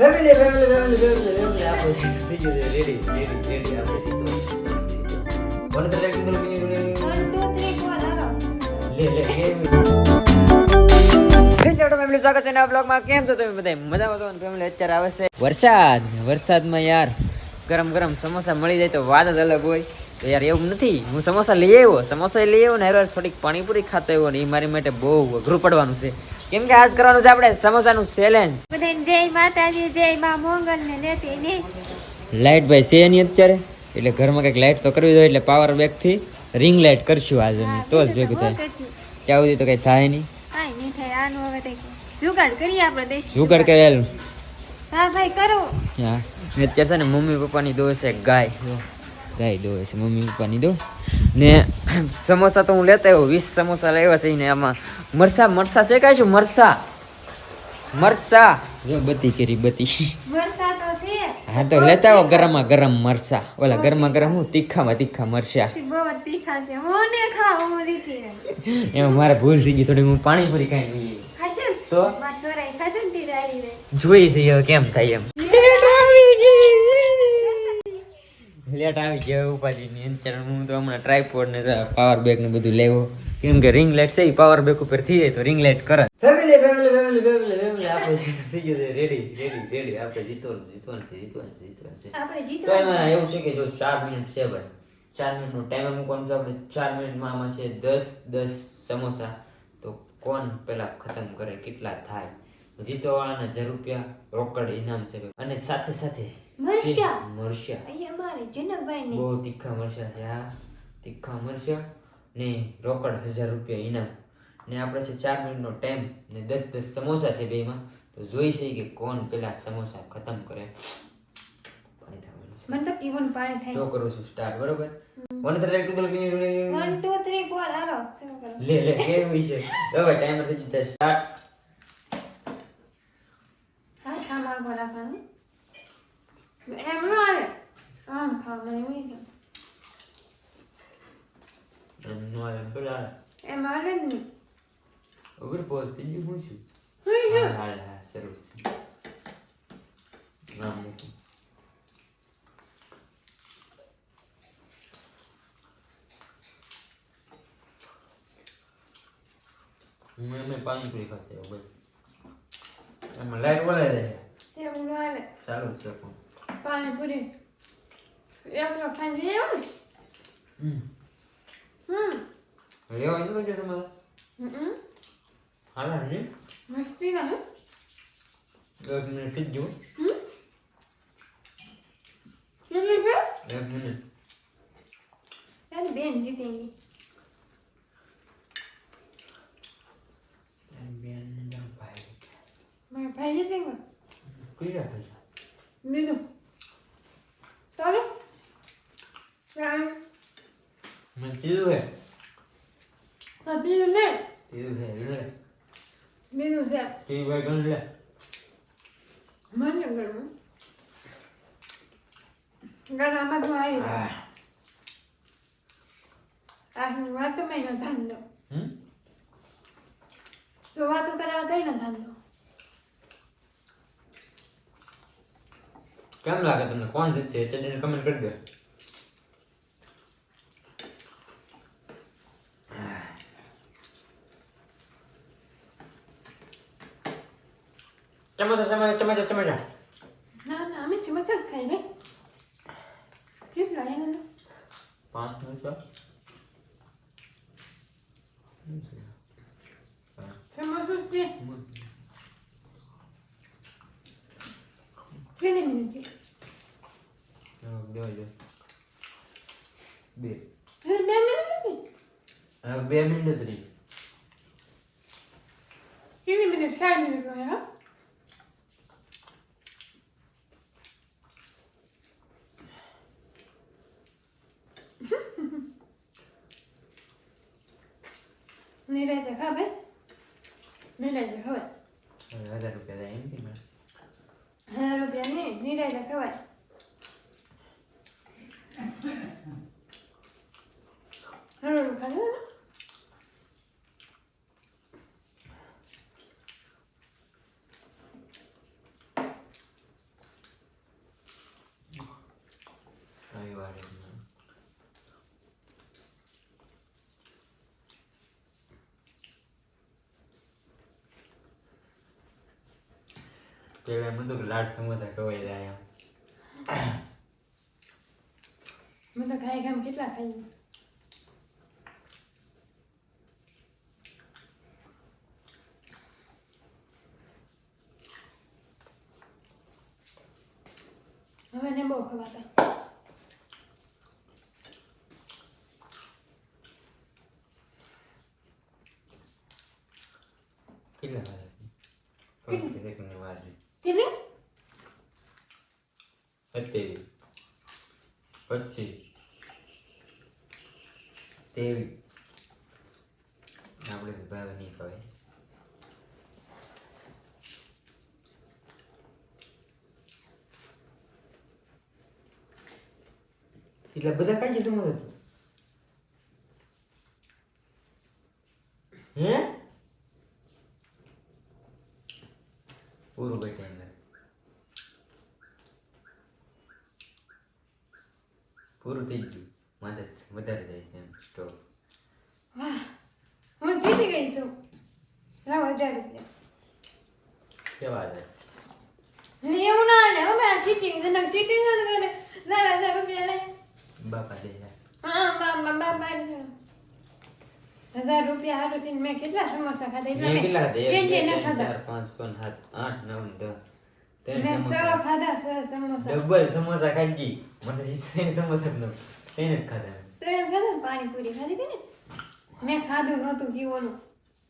Family family family family family આપણે થઈ ગયું રેડી રેડી રેડી આપણે મને તો લાગી ગયું વન ટુ થ્રી ફોર હાલો લે લે ફેમિલી સ્વાગત છે નવા બ્લોગમાં કેમ છો બધા? મજામાં છો? ફેમિલી અત્યારે આવે છે વરસાદ. વરસાદમાં યાર ગરમ ગરમ સમોસા મળી જાય તો વાત જ અલગ હોય. તો યાર એવું નથી. હું સમોસા લઈ આવ્યો. સમોસા લઈ આવ્યો ને યાર, થોડીક પાણીપુરી ખાતો આવ્યો ને એ મારી માટે બહુ અઘરું પડવાનું છે. કેમ કે આજ કરવાનું છે આપણે સમોસાનું ચેલેન્જ બધાને જય માતાજી જય મા મોંગલ ને લેતી ને. લાઇટ ભાઈ છે નહીં અત્યારે? એટલે ઘરમાં કંઈક લાઈટ તો કરવી જોઈએ એટલે પાવર બેકથી રિંગ લાઈટ કરશું આજે અમે. તો જ ભેગું થાય. ત્યાં સુધી તો કઈ થાય નહીં. કાંઈ નહીં થાય આનું હવે કંઈક જુગાડ કરીએ આપણે દેશ જુગાડ કરેલું. હા ભાઈ કરો. હા. અત્યારે છે ને મમ્મી પપ્પાની દો છે ગાય. ગાય દો છે મમ્મી પપ્પાની દો ને સમોસા તો હું લેતા આવ્યો વીસ સમોસા લાવ્યા છે ને આમાં. મરસા મરસા શેકાય શું? મરસા. મરસા. જો બતી કરી બતી મરસા તો છે. હા તો લેતા આવો ગરમા ગરમ મરસા. ઓલા ગરમા ગરમ હું? તીખામાં તીખા મરસા. બહુ તીખા છે. હું ને ખાવ હું રીતી રહી. એમાં મારે ભૂલ થઈ ગઈ થોડી હું પાણીપુરી કાઈ નહીં તો? જોઈ છે કેમ થાય એમ. લેટ આવી ગયો ઉપાધિ ની અત્યારે હું તો હમણાં ટ્રાયપોડ ને પાવર બેક ને બધું લેવો. કેમ કે રિંગ લાઇટ છે પાવર બેક ઉપર થઈ જાય તો રિંગ લાઇટ કરે. Family family family family family આપણે થઈ ગયું છે રેડી રેડી રેડી આપણે જીતવાનું જીતવાનું છે જીતવાનું છે જીતવાનું છે. આપણે તો એમાં એવું છે કે જો ચાર મિનિટ છે ભાઈ. ચાર મિનિટનો ટાઈમર મૂકવાનું છે આપણે. ચાર મિનિટમાં આમાં છે દસ દસ સમોસા. તો કોણ પેલા ખતમ કરે? કેટલા થાય? તો જીતવાવાળાને હજાર રૂપિયા રોકડ ઇનામ છે અને સાથે સાથે મરચા. મરચા. અહીંયા ને બહુ તીખા મરચા છે આ તીખા મરચા ને રોકડ હજાર રૂપિયા ઇનામ. ને આપણે છે ચાર મિનિટનો ટાઈમ ને દસ દસ સમોસા છે બેમાં તો જોઈ છે કે કોણ પેલા સમોસા ખતમ કરે. પાણી થવાનું છે. મને તો કીવન પાણી થાય. જો કરું છું સ્ટાર્ટ બરોબર? One three two one two three four હાલો લે લે કેમ વિશે હવે ટાઈમર થઈ જશે સ્ટાર્ટ હા આમ આગળ રાખવાનું એમ ન આવે આમ ખાવ મને એવું નહીં નો આવે પેલા એમ આવે જ નહીં અગર પોઝ થઈ ગયું હું છું હુઈ ગયો. હા હા હા શરૂ છે નામ મૂકું હું એમને પાણીપુરી ખાતે ભાઈ એમાં લાઈટ બોલાય દે એમ ન આવે સારું છે પણ પાણીપુરી એકલો ખાઈ લેવો ને હમ હમ લેવા નહીં જો તમારે હાલા ને મસ્તી ના? દસ મિનિટ થઈ જ એક મિનિટ બેન જીતી બેન ભાઈ મારા ભાઈ જીતી કઈ રાખે છે બીજું કીધું હે બીજું ને કીધું છે લે બીજું છે ટી ભાઈ ગણ લે મને ગણું ગણામાં તો આવી આજની વાતો મેં ન ધાંધો તો વાતો કરાવવા કઈ ન ધાંધો કેમ લાગે તમને કોણ જીતશે ચડીને કમેન્ટ કરી દો ચમચા ચમચા ચમચા ચમચા ના ના અમે ચમચ જ ખાઈ ને કેટલા એના પાંચ મિનિટ ચમચ છે કેટલી મિનિટ દેવા દો બે બે મિનિટ હવે બે મિનિટ જ રહી કેટલી મિનિટ ચાર મિનિટ હોય હા નિરાતે ખાવે નિરાતે ખવાય હવે હજાર રૂપિયા થાય એમ કે મારે હજાર રૂપિયા ને નિરાતે ખવાય હજાર રૂપિયા પેલા બધું કે લાડ સમોસા ખવાઈ જાય એમ. મેં તો ખાઈ ખાઈ કેટલા ખાઈ હવે ને બહુ ખવાતા કેટલા ખાધા પચીસ સેકન્ડની વાર છે કેટલી સત્યાવીસ પચીસ ત્રેવીસ આપણે તો ભાવે નહીં ખવાય એટલે બધા કાંઈ છે તમારે હે? પૂરું બેઠા એમ પૂરું થઈ ગયું માથે વધારે જાય છે એમ સ્ટોક વાહ હું જીતી ગઈ છું લાવ હજાર રૂપિયા કેવા છે ને એવું ના હાલે હવે આ સીટિંગ તને સીટિંગ જ કરે. ના હજાર રૂપિયા લે. બાપા દે હા બા બા બા બા હજાર રૂપિયા હાટુથી મેં કેટલા સમોસા ખાધા? એટલા મેં કેટલા ખાધા? એક, બે, ના ત્રણ, ચાર, પાંચ, છ, સાત, આઠ, નવ, દસ. મેં સ સમોસા. ખાધા સ સમોસા. ડબલ સમોસા ખાઈ ગઈ. મને ત્રણ સમોસા ન જ ખાધા. મેં. તો એમ ખાધા ને? પાણીપુરી ખાધી હતી ને મેં ખાધું નહોતું કીઓનું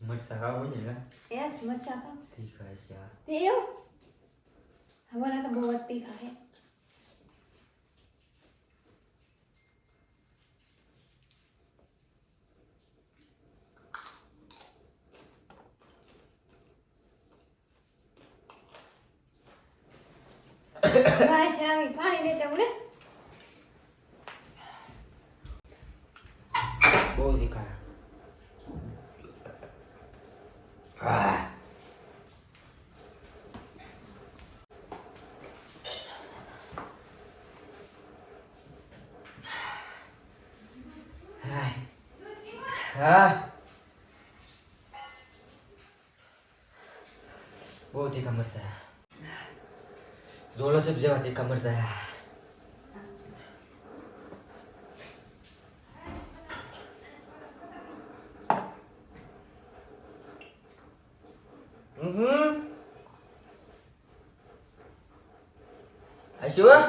મરસા ખાવું છે ને યસ મરચા ખાવ. ઠીક છે. તે એવું? બહુ જ તીખા હે ભાઈ છે આવી પાણી લેતા ઉડે બહુ તીખા આહ. હાય. હા બહુ તીખા મરચા જોલો સબ જેવા તીખા મરચા Mhm. Asyik ah.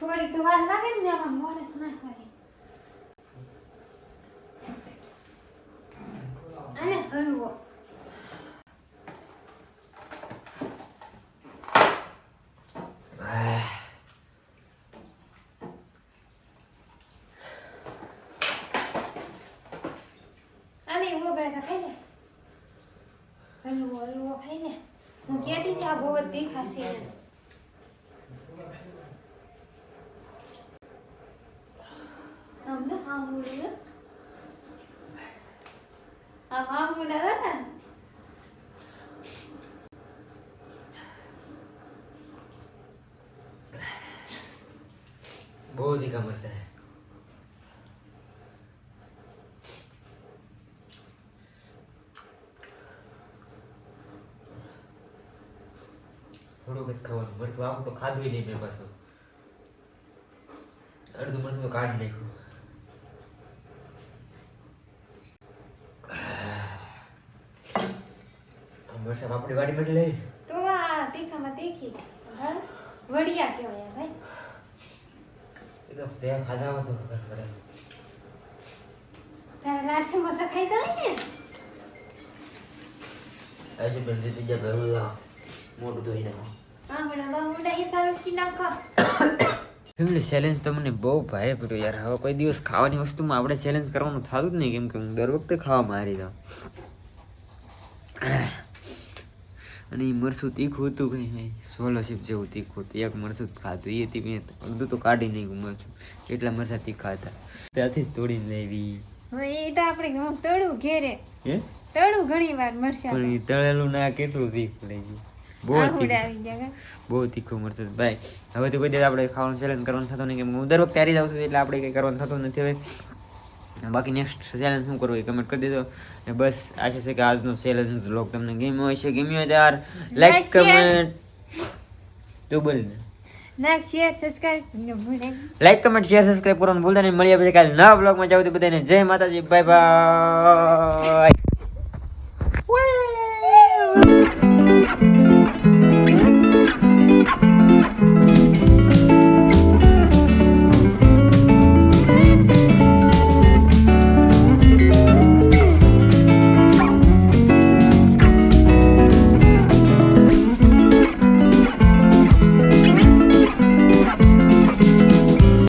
થોડીક તો વાર ને આમાં મોરસ નાખવાની અને હલવો અને ઓગળે તો ખાઈ લે હલવો હલવો ખાઈ લે હું ક્યાંથી આ બહુ જ તીખા ஆமா મુડે હતા બહુ તીખા મરચા હે થોડુંક જ ખાવાનું મરચું આવું તો ખાધું નહીં મેં પાછું અડધું મરચું તો કાઢી નાખ્યું આ પાપડી વાડી માટે લઈ તો આ તીખામાં તીખી વડિયા કહેવાય ભાઈ. એ તો તે ખાધા હતો ખબર પડે તારે લાડ સમોસા ખાઈ દો ને? આજે પણ જીતી જા મોટું ધોઈ નાખો આમડા બામડા એ તારું સ્કીન નાખો ફેમિલી ચેલેન્જ તમને બહુ ભારે પડ્યો યાર. હવે કોઈ દિવસ ખાવાની વસ્તુમાં આપણે ચેલેન્જ કરવાનું થતું જ નહીં કેમ કે હું દર વખતે ખાવા મારી દઉં અને એ મરસું તીખું હતું કંઈ નહીં સોલરશીપ જેવું તીખું હતું. એક મરસું જ ખાતું એ તી મેં. અડધું તો કાઢી નહીં મરચું. એટલા મરસા તીખા હતા. ત્યાંથી તોડીને લેવી. એ તો આપણે તળું ઘેરે. હે? તળું ઘણી વાર મરસા પણ એ તળેલું ના કેટલું તીખું લઈ ગયું. બહુ તીખું. બહુ તીખું મરચું ભાઈ હવે તો કોઈ આપણે ખાવાનું ચેલેન્જ કરવાનું થતું નહીં. કેમ કે હું દર વખતે હારી જાઉં છું એટલે આપણે કંઈ કરવાનું થતું નથી હવે. બાકી નેક્સ્ટ ચેલેન્જ શું કરવું એ કમેન્ટ કરી દેજો. અને બસ આશા છે કે આજનો ચેલેન્જ બ્લોગ તમને ગમ્યો હશે. ગમ્યો હોય તો યાર લાઈક. કમેન્ટ તું બોલ like share subscribe like comment share subscribe કરવાનું ભૂલતા નહીં. મળીએ પછી કાલે નવા બ્લોગમાં જાવ તો બધાને જય માતાજી. Bye bye